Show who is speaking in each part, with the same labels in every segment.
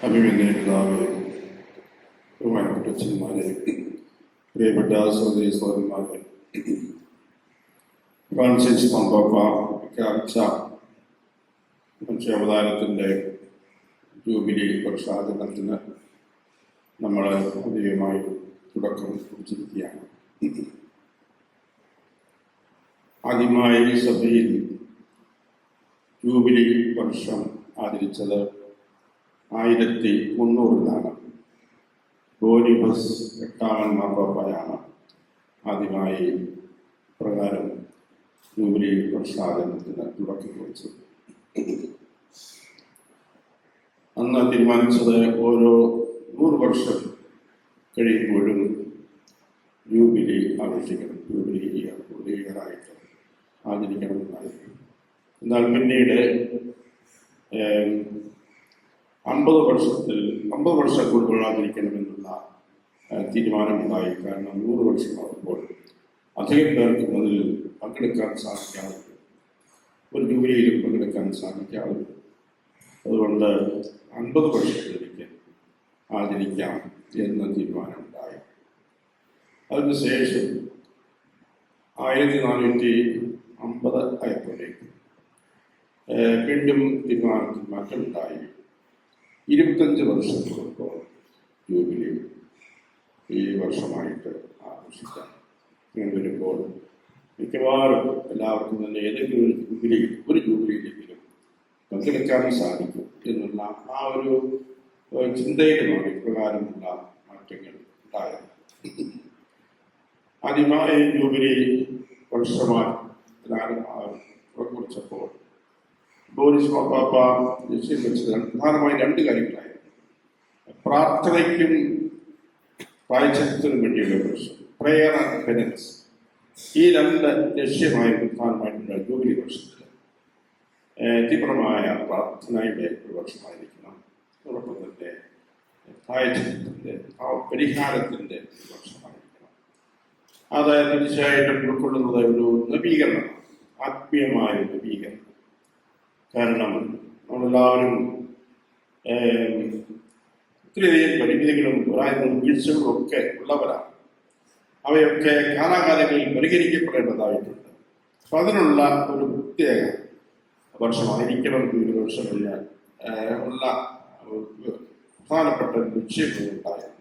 Speaker 1: അഭിമന്യ പിതാവേ ബഹുമാനപ്പെട്ട അച്ഛന്മാരെ പ്രിയപ്പെട്ട സഹോദരി സഹോദരന്മാരെ ഫ്രാൻസിസ് പമ്പപ്പ പ്രഖ്യാപിച്ച മനുഷ്യാവതാരത്തിന്റെ ജൂബിലി പ്രസാദനത്തിന് നമ്മൾ അധികമായി തുടക്കം കുറിച്ചിരിക്കുകയാണ്. ആദ്യമായി സഭയിൽ ജൂബിലി വർഷം ആദരിച്ചത് ആയിരത്തി മുന്നൂറിലാണ് ഗോരിബസ് എട്ടാമൻ മാർപ്പാപ്പയാണ് ആദ്യമായി പ്രകാരം ജൂബിലി പ്രസാദനത്തിന് തുടക്കം കുറിച്ചത്. അന്ന് തീരുമാനിച്ചത് ഓരോ നൂറ് വർഷം കഴിയുമ്പോഴും ജൂബിലി ആഘോഷിക്കണം. ജൂബിലി ഒരു ഇയറായിട്ട് ആചരിക്കണമെന്നായിരുന്നു. എന്നാൽ പിന്നീട് അമ്പത് വർഷത്തിൽ അമ്പത് വർഷം കൂടുതലാതിരിക്കണമെന്നുള്ള തീരുമാനമുണ്ടായി. കാരണം നൂറ് വർഷമാകുമ്പോൾ അധികം പേർക്ക് മുതലിൽ പങ്കെടുക്കാൻ സാധിക്കാതെ ഒരു ജോലിയിലും പങ്കെടുക്കാൻ സാധിക്കാതെ. അതുകൊണ്ട് അൻപത് വർഷത്തിലേക്ക് ആചരിക്കാം എന്ന തീരുമാനമുണ്ടായി. അതിനുശേഷം ആയിരത്തി നാനൂറ്റി അമ്പത് ആയപ്പോഴേക്കും വീണ്ടും തീരുമാനത്തിൽ മാറ്റമുണ്ടായി. ഇരുപത്തഞ്ച് വർഷത്തോളം ജൂബിലി ഈ വർഷമായിട്ട് ആഘോഷിക്കാം ഇങ്ങനെ വരുമ്പോൾ മിക്കവാറും എല്ലാവർക്കും തന്നെ ഏതെങ്കിലും ഒരു ജൂബിലി ഒരു ജൂബിലിയിലെങ്കിലും പങ്കെടുക്കാൻ സാധിക്കും എന്നുള്ള ആ ഒരു ചിന്തയിലുമാണ് ഇപ്രകാരമുള്ള മാറ്റങ്ങൾ ഉണ്ടായത്. ആദ്യമായി ജൂബിലി വർഷമായി കുറിച്ചപ്പോൾ ബോറിസ് മാപ്പാപ്പ ജസ്റ്റിൻ വെച്ചത് പ്രധാനമായി രണ്ട് കാര്യങ്ങളായിരുന്നു പ്രാർത്ഥനയ്ക്കും പായച്ചത്തിനും വേണ്ടിയുള്ള വർഷം പ്രേയർ ആൻഡ് പെനൻസ് ഈ രണ്ട് ലക്ഷ്യമായിരുന്നു പ്രധാനമായിട്ടുള്ള ജൂബിലി വർഷത്തിൽ തീവ്രമായ പ്രാർത്ഥനയുടെ ഒരു വർഷമായിരിക്കണം. അതോടൊപ്പം തന്നെ ആ പരിഹാരത്തിന്റെ വർഷമായിരിക്കണം. അത് തീർച്ചയായിട്ടും ഉൾക്കൊള്ളുന്നത് ഒരു നവീകരണം ആത്മീയമായ നവീകരണം. കാരണം നമ്മളെല്ലാവരും ഒത്തിരിയധികം പരിമിതികളും ഒരായിരം വീഴ്ചകളും ഒക്കെ ഉള്ളവരാണ്. അവയൊക്കെ കാലാകാലങ്ങളിൽ പരിഹരിക്കപ്പെടേണ്ടതായിട്ടുണ്ട്. അപ്പൊ അതിനുള്ള ഒരു പ്രത്യേക വർഷമായിരിക്കണം വർഷങ്ങളിൽ ഏഹ്, ഉള്ള ഒരു പ്രധാനപ്പെട്ട ലക്ഷ്യങ്ങളുണ്ടായിരുന്നു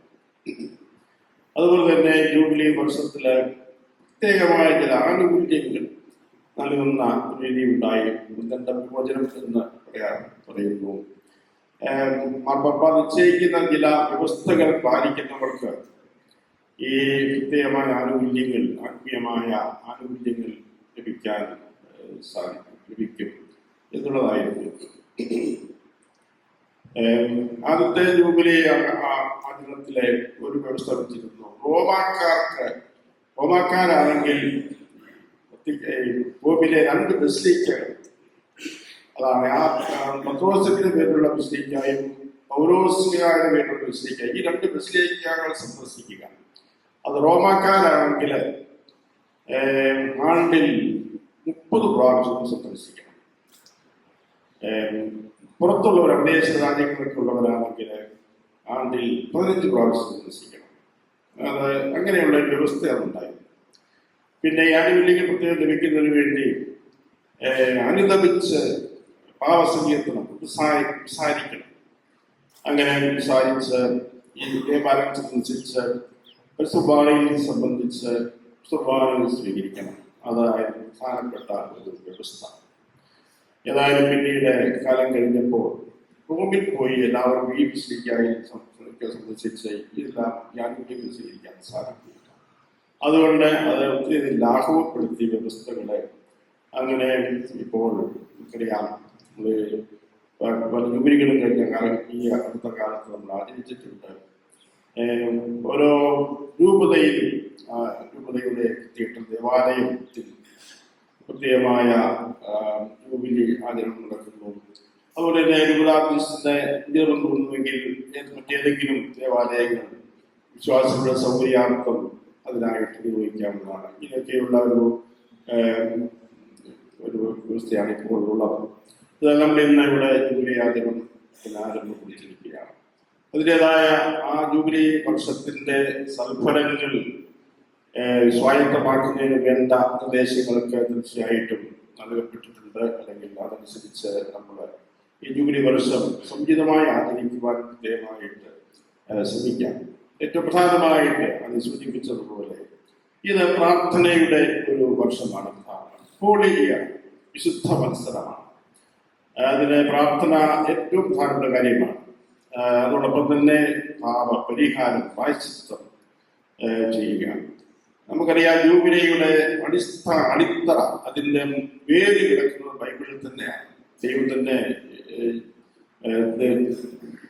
Speaker 1: അതുപോലെ തന്നെ ജൂബിലി വർഷത്തിൽ പ്രത്യേകമായ ചില ആനുകൂല്യങ്ങൾ നൽകുന്ന രീതി ഉണ്ടായി ബുദ്ധന്റെ വിമോചനം എന്ന് പറയുന്നു. മാർപ്പാപ്പ നിശ്ചയിക്കുന്ന ചില വ്യവസ്ഥകൾ പാലിക്കുന്നവർക്ക് ഈ പ്രത്യേകമായ ആനുകൂല്യങ്ങൾ ആത്മീയമായ ആനുകൂല്യങ്ങൾ ലഭിക്കാൻ സാധിക്കും ലഭിക്കും എന്നുള്ളതായിരുന്നു. ആദ്യത്തെ ജൂബിലി ആചരണത്തിലെ ഒരു വ്യവസ്ഥ വെച്ചിരുന്നു. റോമാക്കാർക്ക് റോമാക്കാരാണെങ്കിൽ ഭൂമിയിലെ രണ്ട് ബസിലിക്കകൾ അതാണ് ആ പത്രോസിന്റെ പേരിലുള്ള ബസ്ലീക്കായും പൗരോസിന്റെ പേരിലുള്ള ബസിലിക്ക ഈ രണ്ട് ബസിലിക്കകൾ സന്ദർശിക്കുക. അത് റോമാക്കാരാണെങ്കിൽ ആണ്ടിൽ മുപ്പത് പ്രാവശ്യം സന്ദർശിക്കണം. പുറത്തുള്ളവർ അന്വേഷണ രാജ്യങ്ങളിലേക്കുള്ളവരാണെങ്കിൽ ആണ്ടിൽ പതിനഞ്ച് പ്രാവശ്യം സന്ദർശിക്കണം. അത് അങ്ങനെയുള്ള വ്യവസ്ഥയാണ് ഉണ്ടായത് പിന്നെ ഈ ആനുകൂല്യങ്ങൾ പ്രത്യേകം ലഭിക്കുന്നതിന് വേണ്ടി അനുദപിച്ച് പാവസംഗീതത്തിന് സംസാരി സംസാരിക്കണം അങ്ങനെ സംസാരിച്ച് ഈ ദേവാലയത്തിനനുസരിച്ച് സുബാനയിൽ സംബന്ധിച്ച് സുബാനയിൽ സ്വീകരിക്കണം. അതായിരുന്നു പ്രധാനപ്പെട്ട ഒരു വ്യവസ്ഥ. ഏതായാലും പിന്നീട് കാലം കഴിഞ്ഞപ്പോൾ റൂമിൽ പോയി എല്ലാവരും ഈ വിശ്വസിക്കായി സംബന്ധിച്ച് ഇതെല്ലാം ഞാൻ സ്വീകരിക്കാൻ സാധിക്കില്ല. അതുകൊണ്ട് അത് ഒത്തിരി ലാഘവപ്പെടുത്തിയ വ്യവസ്ഥകളെ അങ്ങനെ ഇപ്പോൾ നമുക്കറിയാം ജൂബിലികളും കഴിഞ്ഞ കാലം ഈ അടുത്ത കാലത്ത് നമ്മൾ ആചരിച്ചിട്ടുണ്ട്. ഓരോ രൂപതയിൽ രൂപതയുടെ തിയേറ്റർ ദേവാലയത്തിൽ പ്രത്യേകമായ ജൂബിലി ആചരണം നടക്കുന്നു. അതുപോലെ തന്നെ രൂപതാധ്യക്ഷന്റെ നിയന്ത്രണം തോന്നുന്നുവെങ്കിൽ മറ്റേതെങ്കിലും ദേവാലയങ്ങൾ വിശ്വാസികളുടെ സൗകര്യാർത്ഥം അതിനായിട്ട് ഉപയോഗിക്കാവുന്നതാണ്. ഇതൊക്കെയുള്ള ഒരു ഒരു വ്യവസ്ഥയാണ് ഇപ്പോൾ ഉള്ളത്. ഇത് നമ്മൾ ഇന്ന് ഇവിടെ ജൂബിലി ആചരണം ആരംഭം കുറിച്ചിരിക്കുകയാണ്. അതിന്റെതായ ആ ജൂബിലി വർഷത്തിന്റെ സൽഫലങ്ങൾ സ്വായത്തമാക്കുന്നതിന് വേണ്ട നിർദ്ദേശങ്ങളൊക്കെ തീർച്ചയായിട്ടും നൽകപ്പെട്ടിട്ടുണ്ട്. അല്ലെങ്കിൽ അതനുസരിച്ച് നമ്മൾ ഈ ജൂബിലി വർഷം സംചിതമായി ആചരിക്കുവാൻ ദയമായിട്ട് ശ്രമിക്കാം. ഏറ്റവും പ്രധാനമായിട്ട് അത് സൂചിപ്പിച്ചതുപോലെ ഇത് പ്രാർത്ഥനയുടെ ഒരു വർഷമാണ്. ഹോളിയ വിശുദ്ധ മത്സരമാണ്. അതിന് പ്രാർത്ഥന ഏറ്റവും പ്രധാനപ്പെട്ട കാര്യമാണ്. അതോടൊപ്പം തന്നെ പാപ പരിഹാരം പ്രായശിത്വം ചെയ്യുക നമുക്കറിയാം ജൂബിലിയുടെ അടിസ്ഥാന അടിത്തറ അതിന്റെ വേര് കിടക്കുന്നത് ബൈബിളിൽ തന്നെയാണ്.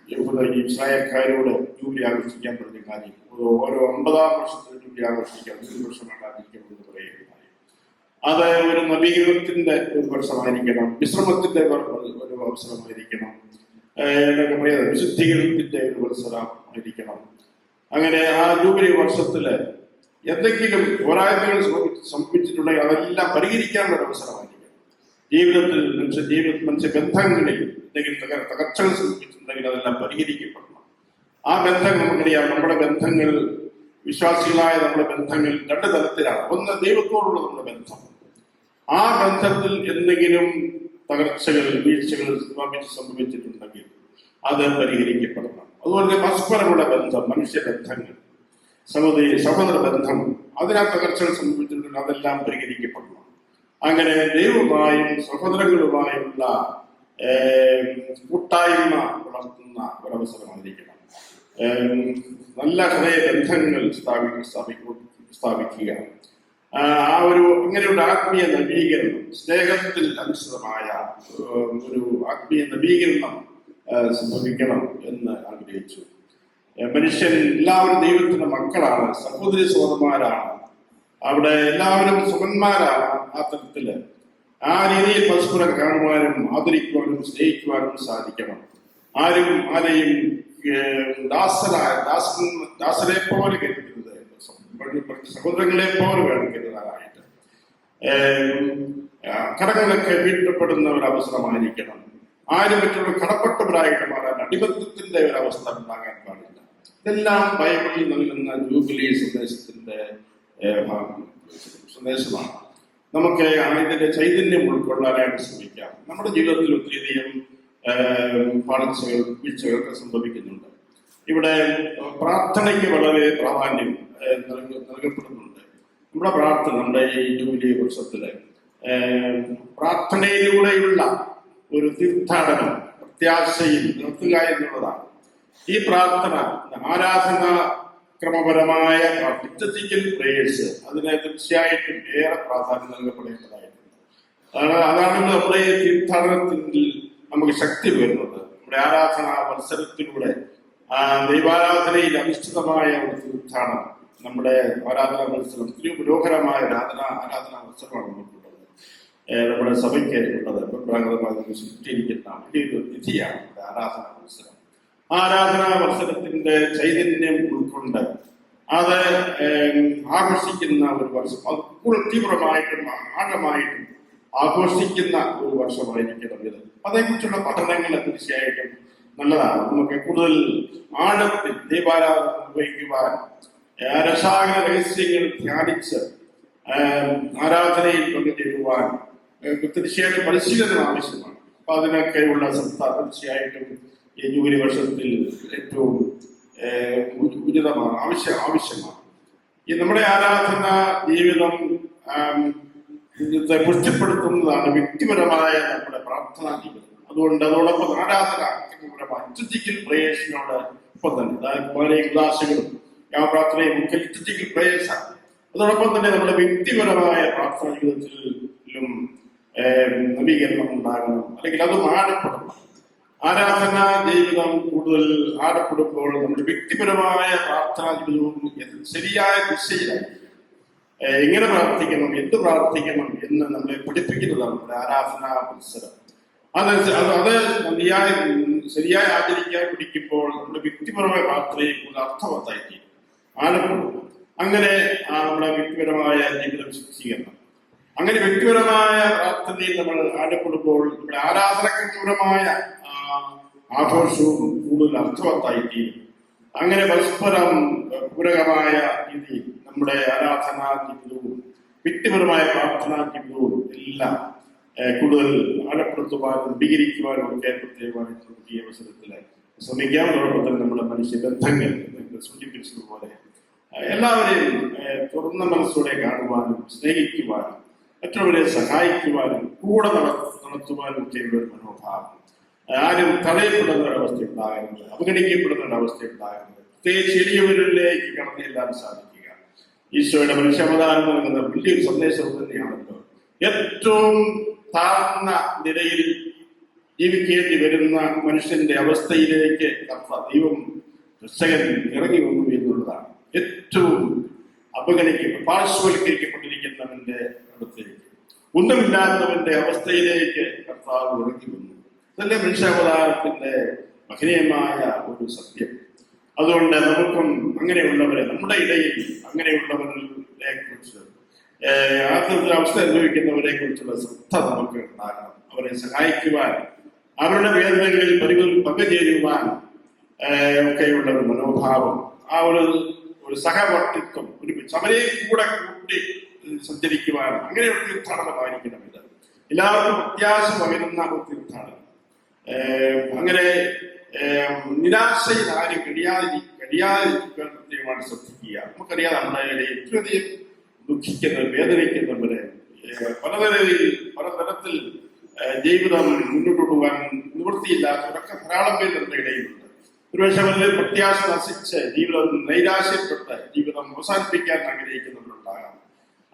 Speaker 1: ദൈവത്തിന്റെ ഇസ്രായേൽക്കാരോട് ജൂബിലി ആഘോഷിക്കാൻ പറഞ്ഞ കാര്യം. ഓരോ- ഒമ്പതാം വർഷത്തിൽ ജൂബിലി ആഘോഷിക്കാൻ ഒരു വർഷമാണ് ആഘോഷിക്കുന്നത് പറയുകയുണ്ടായി അത് ഒരു നവീകരണത്തിന്റെ ഒരു വർഷമായിരിക്കണം വിശ്രമത്തിന്റെ ഒരു അവസരമായിരിക്കണം. എന്നൊക്കെ പറയുന്നത് വിശുദ്ധീകരണത്തിന്റെ ഒരു അവസരമായിരിക്കണം. അങ്ങനെ ആ ജൂബിലി വർഷത്തിൽ എന്തെങ്കിലും പോരായ്മകൾ സംഭവി- സംഭവിച്ചിട്ടുണ്ടെങ്കിൽ അതെല്ലാം പരിഹരിക്കാനുള്ള ഒരു അവസരമായിരിക്കണം. ജീവിതത്തിൽ മനുഷ്യ ജീവിത മനുഷ്യ ബന്ധങ്ങളിൽ എന്തെങ്കിലും തകർ തകർച്ചകൾ സംഭവിച്ചിട്ടുണ്ടെങ്കിൽ അതെല്ലാം പരിഹരിക്കപ്പെടണം ആ ബന്ധം നമുക്കറിയാം നമ്മുടെ ബന്ധങ്ങൾ വിശ്വാസികളായ നമ്മുടെ ബന്ധങ്ങൾ രണ്ട് തരത്തിലാണ്. ഒന്ന് ദൈവത്തോടുള്ള നമ്മുടെ ബന്ധം. ആ ബന്ധത്തിൽ എന്തെങ്കിലും തകർച്ചകൾ വീഴ്ചകൾ സംഭവിച്ച് സംഭവിച്ചിട്ടുണ്ടെങ്കിൽ അത് പരിഹരിക്കപ്പെടണം. അതുപോലെ തന്നെ പരസ്പരമുള്ള ബന്ധം മനുഷ്യ ബന്ധങ്ങൾ സഹോദരി സഹോദര ബന്ധം അതിനാ തകർച്ചകൾ സംഭവിച്ചിട്ടുണ്ടെങ്കിൽ അതെല്ലാം പരിഹരിക്കപ്പെടണം. അങ്ങനെ ദൈവമായും സഹോദരങ്ങളുമായുള്ള കൂട്ടായ്മ വളർത്തുന്ന ഒരവസരമായിരിക്കണം. നല്ല ഹൃദയ ബന്ധങ്ങൾ സ്ഥാപിക്കുക സ്ഥാപിക്കുക. ആ ഒരു അങ്ങനെയുള്ള ആത്മീയ നവീകരണം സ്നേഹത്തിൽ അനുസൃതമായ ഒരു ആത്മീയ നവീകരണം സംഭവിക്കണം എന്ന് ആഗ്രഹിച്ചു. മനുഷ്യൻ എല്ലാവരും ദൈവത്തിന്റെ മക്കളാണ് സഹോദരി സഹോദരന്മാരാണ് അവിടെ എല്ലാവരും സുഖന്മാരാണ് ആ തരത്തിൽ ആ രീതിയിൽ പരസ്പരം കാണുവാനും ആദരിക്കുവാനും സ്നേഹിക്കുവാനും സാധിക്കണം. ആരും ആരെയും ദാസരായ ദാസൻ ദാസരെ പോലെ കരുതരുത് സഹോദരങ്ങളെ പോലെ വേണം കരുതാനായിട്ട് കടങ്ങളൊക്കെ വീട്ടപ്പെടുന്ന ഒരു അവസരമായിരിക്കണം ആരും മറ്റുള്ള കടപ്പെട്ടവരായിട്ട് മാറാൻ അടിബന്ധത്തിന്റെ ഒരു അവസ്ഥ ഉണ്ടാകാൻ പാടില്ല. ഇതെല്ലാം ബൈബിളിൽ നൽകുന്ന ജൂബിലി സന്ദേശത്തിന്റെ സന്ദേശമാണ്. നമുക്ക് ഇതിന്റെ ചൈതന്യം ഉൾക്കൊള്ളാനായിട്ട് ശ്രമിക്കാം. നമ്മുടെ ജീവിതത്തിൽ ഒത്തിരിയധികം പാളിച്ചകൾ വീഴ്ചകളൊക്കെ സംഭവിക്കുന്നുണ്ട്. ഇവിടെ പ്രാർത്ഥനയ്ക്ക് വളരെ പ്രാധാന്യം നൽകപ്പെടുന്നുണ്ട്. നമ്മുടെ പ്രാർത്ഥന നമ്മുടെ ഈ ജൂലി വർഷത്തിൽ പ്രാർത്ഥനയിലൂടെയുള്ള ഒരു തീർത്ഥാടനം പ്രത്യാശയിൽ നിർത്തുക എന്നുള്ളതാണ്. ഈ പ്രാർത്ഥന ആരാധന ക്രമപരമായ ലിറ്ററ്റിക്കൽ പ്രേയേഴ്സ് അതിന് തീർച്ചയായിട്ടും ഏറെ പ്രാധാന്യം നൽകപ്പെടേണ്ടതായിട്ടുണ്ട്. അതാണ് അതാണ് നമ്മുടെ തീർത്ഥാടനത്തിൽ നമുക്ക് ശക്തി വരുന്നത്. നമ്മുടെ ആരാധന മത്സരത്തിലൂടെ ദൈവാരാധനയിൽ അധിഷ്ഠിതമായ ഒരു തീർത്ഥാടനം നമ്മുടെ ആരാധന മത്സരം ഒത്തിരി മനോഹരമായ ആരാധന ആരാധനാ മത്സരമാണ് നമുക്കുള്ളത്. നമ്മുടെ സഭയ്ക്ക് ഉള്ളത് പരമ്പരാഗതമായി സൃഷ്ടിയിരിക്കുന്ന വലിയൊരു നിധിയാണ് ആരാധനാ മത്സരം. ആരാധനാ വത്സരത്തിന്റെ ചൈതന്യം ഉൾക്കൊണ്ട് അത് ആഘോഷിക്കുന്ന ഒരു വർഷം. അത് കൂടുതൽ തീവ്രമായിട്ടും ആഴമായിട്ടും ആഘോഷിക്കുന്ന ഒരു വർഷമായിരിക്കണം ഇത്. അതേക്കുറിച്ചുള്ള പഠനങ്ങൾ തീർച്ചയായിട്ടും നല്ലതാണ്. നമുക്ക് കൂടുതൽ ആഴത്തിൽ ദീപാരാധന നിർവഹിക്കുവാൻ രസാകര രഹസ്യങ്ങൾ ധ്യാനിച്ച് ആരാധനയിൽ പങ്കുചേരുവാൻ തീർച്ചയായിട്ടും പരിശീലനം ആവശ്യമാണ്. അപ്പൊ അതിനൊക്കെയുള്ള സംസ്ഥാനം തീർച്ചയായിട്ടും വർഷത്തിൽ ഏറ്റവും ഉചിതമാണ് ആവശ്യ ആവശ്യമാണ്. ഈ നമ്മുടെ ആരാധന ജീവിതം പുഷ്ടിപ്പെടുത്തുന്നതാണ് വ്യക്തിപരമായ നമ്മുടെ പ്രാർത്ഥനാ ജീവിതം. അതുകൊണ്ട് അതോടൊപ്പം ആരാധന വ്യക്തിപരമായ ലിറ്ററ്റിക്കൽ പ്രേയേഴ്സിനോട് ഒപ്പം തന്നെ. അതായത് വളരെ ക്ലാസുകളും ആ പ്രാർത്ഥനയും ഒക്കെ അതോടൊപ്പം തന്നെ നമ്മുടെ വ്യക്തിപരമായ പ്രാർത്ഥനാ ജീവിതത്തിലും നവീകരണം ഉണ്ടാകണം. അല്ലെങ്കിൽ അത് ആഴപ്പെടണം. ആരാധന ജീവിതം കൂടുതൽ ആടപ്പെടുമ്പോൾ നമ്മുടെ വ്യക്തിപരമായ പ്രാർത്ഥനാ ജീവിതവും ശരിയായ ദിശയിലാണ് എങ്ങനെ പ്രാർത്ഥിക്കണം എന്ത് പ്രാർത്ഥിക്കണം എന്ന് നമ്മളെ പഠിപ്പിക്കുന്നതാണ് നമ്മുടെ ആരാധനാ മത്സരം. അതനുസരിച്ച് അത് മതിയായ ശരിയായി ആചരിക്കാൻ പിടിക്കുമ്പോൾ നമ്മുടെ വ്യക്തിപരമായ പ്രാർത്ഥനയെ കൂടുതൽ അർത്ഥവത്തായി ആഴപ്പെടും അങ്ങനെ നമ്മുടെ വ്യക്തിപരമായ ജീവിതം ശുദ്ധീകരണം അങ്ങനെ വ്യക്തിപരമായ പ്രാർത്ഥനയിൽ നമ്മൾ ആഴപ്പെടുമ്പോൾ നമ്മുടെ ആരാധനക്രമപരമായ ആഘോഷവും കൂടുതൽ അർത്ഥവത്തായി തീരും അങ്ങനെ പരസ്പരം പൂരകമായ രീതി നമ്മുടെ ആരാധനാ ജീവിതവും വ്യക്തിപരമായ പ്രാർത്ഥനാ ജീവിതവും എല്ലാം കൂടുതൽ ആഴപ്പെടുത്തുവാനും വികരിക്കുവാനും ഒക്കെ പ്രത്യേകമായിട്ട് ഈ അവസരത്തിൽ ശ്രമിക്കാം. അതോടൊപ്പം തന്നെ നമ്മുടെ മനുഷ്യ ബന്ധങ്ങൾ സൂചിപ്പിച്ചതുപോലെ എല്ലാവരെയും തുറന്ന മനസ്സോടെ കാണുവാനും സ്നേഹിക്കുവാനും മറ്റുള്ളവരെ സഹായിക്കുവാനും കൂടെ നട നടത്തുവാനും ചെയ്യുന്ന ഒരു മനോഭാവം. ആരും തടയപ്പെടുന്ന ഒരവസ്ഥ ഉണ്ടാകരുത് അവഗണിക്കപ്പെടുന്ന ഒരവസ്ഥ ഉണ്ടാകരുത് പ്രത്യേകിച്ച് എളിയവരിലേക്ക് കടന്നെല്ലാം സാധിക്കുക. ഈശോയുടെ മനുഷ്യാവതാരം നൽകുന്ന വലിയൊരു സന്ദേശം തന്നെയാണല്ലോ. ഏറ്റവും താഴ്ന്ന നിലയിൽ ജീവിക്കേണ്ടി വരുന്ന മനുഷ്യന്റെ അവസ്ഥയിലേക്ക് കർത്ത ദൈവം കർഷകൻ ഇറങ്ങി വന്നു എന്നുള്ളതാണ് ഏറ്റവും അവഗണിക്കപ്പെട്ട പാർശ്വവൽക്കരിക്കപ്പെട്ടിരിക്കുന്നവന്റെ അടുത്തേക്ക്. ഒന്നുമില്ലാത്തവന്റെ അവസ്ഥയിലേക്ക് കർത്താവ് ഇറങ്ങി വന്നു. ഇതല്ലേ മനുഷ്യാവതാരത്തിന്റെ മഹനീയമായ ഒരു സത്യം. അതുകൊണ്ട് നമുക്കും അങ്ങനെയുള്ളവരെ നമ്മുടെ ഇടയിൽ അങ്ങനെയുള്ളവരെ കുറിച്ച് ആത്മത്തിൽ അവസ്ഥ അനുഭവിക്കുന്നവരെ കുറിച്ചുള്ള ശ്രദ്ധ നമുക്ക് ഉണ്ടാകണം. അവരെ സഹായിക്കുവാൻ അവരുടെ വേദനകളിൽ പരിമിതി പങ്കുചേരുവാൻ ഒക്കെയുള്ള ഒരു മനോഭാവം ആ ഒരു ഒരു സഹവർത്തിത്വം ഒരുമിച്ച് അവരെ കൂടെ കൂട്ടി സഞ്ചരിക്കുവാൻ അങ്ങനെയുള്ള ഒരു തീർത്ഥാടനമായിരിക്കണം ഇത്. എല്ലാവർക്കും അത്യാവശ്യം പകരുന്ന ഒരു തീർത്ഥാടനം അങ്ങനെ നിരാശയിൽ ആരും കഴിയാതി കഴിയാതിരിക്കാൻ പ്രത്യേകമാണ് ശ്രദ്ധിക്കുക. നമുക്കറിയാം നമ്മുടെ ഏറ്റവും ദുഃഖിക്കുന്നവർ വേദനിക്കുന്നവര് പലതരത്തിൽ പലതരത്തിൽ ജീവിതം മുന്നോട്ട് കൊണ്ടുപോകാൻ നിവൃത്തിയില്ലാത്തവരൊക്കെ ധാരാളം പേര് നമ്മുടെ ഇടയിലുണ്ട്. ഒരുപക്ഷെ അവരുടെ പ്രത്യാശ നശിച്ച് ജീവിതം നൈരാശ്യപ്പെട്ട് ജീവിതം അവസാനിപ്പിക്കാൻ ആഗ്രഹിക്കുന്നവരുണ്ടാകാം.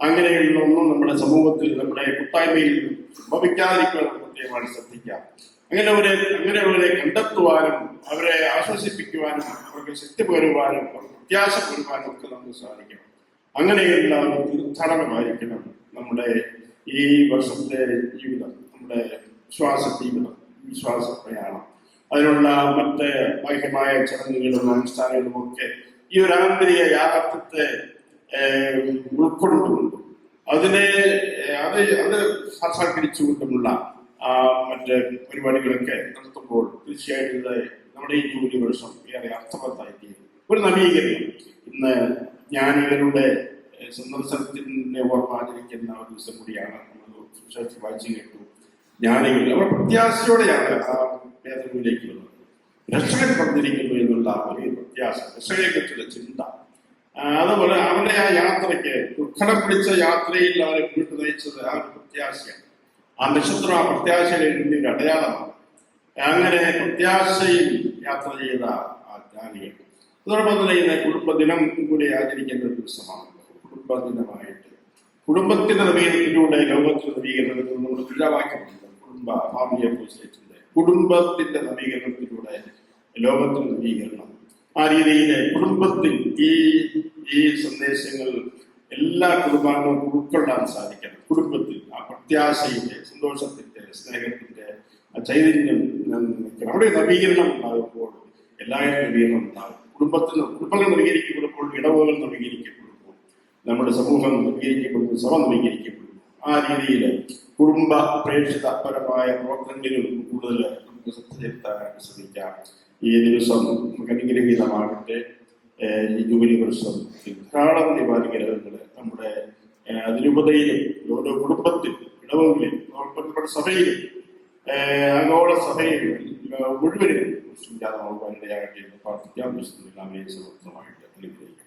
Speaker 1: അങ്ങനെയുള്ള ഒന്നും നമ്മുടെ സമൂഹത്തിൽ നമ്മുടെ കൂട്ടായ്മയിൽ സംഭവിക്കാതിരിക്കാൻ പ്രത്യേകമായി ശ്രദ്ധിക്കാം. അങ്ങനെയുള്ളവരെ അങ്ങനെയുള്ളവരെ കണ്ടെത്തുവാനും അവരെ ആശ്വസിപ്പിക്കുവാനും അവർക്ക് ശക്തി പകരുവാനും അവർക്ക് പ്രത്യാശ പകരുവാനും ഒക്കെ നമുക്ക് സാധിക്കണം അങ്ങനെയുള്ള ഒരു തീർത്ഥാടനമായിരിക്കണം നമ്മുടെ ഈ വർഷത്തെ ജീവിതം നമ്മുടെ വിശ്വാസ ജീവിതം വിശ്വാസ പ്രയാണം. അതിനുള്ള മറ്റ് ബാഹ്യമായ ചടങ്ങുകളും അനുഷ്ഠാനങ്ങളും ഒക്കെ ഈ ഒരു ആന്തരിക യാഥാർത്ഥ്യത്തെ ഉൾക്കൊണ്ടുകൊണ്ടും അതിനെ അത് അത് സാക്ഷാത്കരിച്ചുകൊണ്ടുമുള്ള മറ്റ് പരിപാടികളൊക്കെ നടത്തുമ്പോൾ തീർച്ചയായിട്ടും ഇത് നമ്മുടെ ഈ ജൂലി വർഷം ഏറെ അർത്ഥവത്തായിരിക്കും ഒരു നവീകരണം. ഇന്ന് ജ്ഞാനികളുടെ സന്ദർശനത്തിന്റെ ഓർമ്മ ആചരിക്കുന്ന ഒരു ദിവസം കൂടിയാണ് വായിച്ചു കേട്ടു. ജ്ഞാനികൾ അവർ പ്രത്യാശയോടെയാണ് ആ വേദനയിലേക്ക് വന്നത്. രക്ഷകൻ പറഞ്ഞിരിക്കുന്നു എന്നുള്ള ഒരു പ്രത്യാശ രക്ഷകനെ കുറിച്ചുള്ള ചിന്ത അതുപോലെ അവരുടെ ആ യാത്രയ്ക്ക് ദുഃഖം പിടിച്ച യാത്രയിൽ അവരെ വീട്ടു നയിച്ചത് ആ ഒരു പ്രത്യാശയാണ്. ആ നക്ഷത്രം ആ പ്രത്യാശയുടെ അടയാളമാണ്. അങ്ങനെ പ്രത്യാശയിൽ യാത്ര ചെയ്ത ആ ജ്ഞാനികൾ അതോടൊപ്പം തന്നെ ഇന്ന് കുടുംബദിനം കൂടി ആചരിക്കേണ്ട ഒരു ദിവസമാണ്. കുടുംബദിനമായിട്ട് കുടുംബത്തിന്റെ നവീകരണത്തിലൂടെ ലോകത്തിന്റെ നവീകരണത്തിൽ നമ്മുടെ പിഴവാക്യമുണ്ട് കുടുംബ ഫാമിലി അസോസിയേഷന്റെ കുടുംബത്തിന്റെ നവീകരണത്തിലൂടെ ലോകത്തിന്റെ നവീകരണം. ആ രീതിയിൽ കുടുംബത്തിൽ ഈ ഈ സന്ദേശങ്ങൾ എല്ലാ കുടുംബാംഗങ്ങൾക്കും ഉൾക്കൊള്ളാൻ സാധിക്കണം. കുടുംബത്തിൽ ആ ആ ചൈതന്യം നമ്മുടെ നവീകരണം ഉണ്ടാകുമ്പോൾ എല്ലാവരും നവീകരണം ഉണ്ടാകും. കുടുംബത്തിൽ കുടുംബങ്ങൾ നവീകരിക്കപ്പെടുമ്പോൾ ഇടവുകൾ നവീകരിക്കപ്പെടുമ്പോൾ നമ്മുടെ സമൂഹം നവീകരിക്കപ്പെടുമ്പോൾ സഭ നവീകരിക്കപ്പെടുന്നു. ആ രീതിയിൽ കുടുംബ പ്രേക്ഷിത പരമായ പ്രവർത്തനങ്ങളിൽ കൂടുതൽ നമുക്ക് ശ്രദ്ധ ചെലുത്താനായിട്ട് ശ്രമിക്കാം. ഈ ദിവസം നമുക്ക് അനുഗ്രഹീതമാകട്ടെ. ജൂബിലി വർഷം ധാരാളം ദീപാനുഗ്രഹങ്ങൾ നമ്മുടെ അതിരൂപതയിലും ഓരോ കുടുംബത്തിൽ ഇടവുകളിലും നമ്മുടെ സഭയിലും ഏഹ് ആഗോള സഭയിലും ഏഹ് മുഴുവനും ഇടയാകട്ടെ എന്ന് പ്രാർത്ഥിക്കാം വിശുദ്ധ സമർത്ഥമായിട്ട്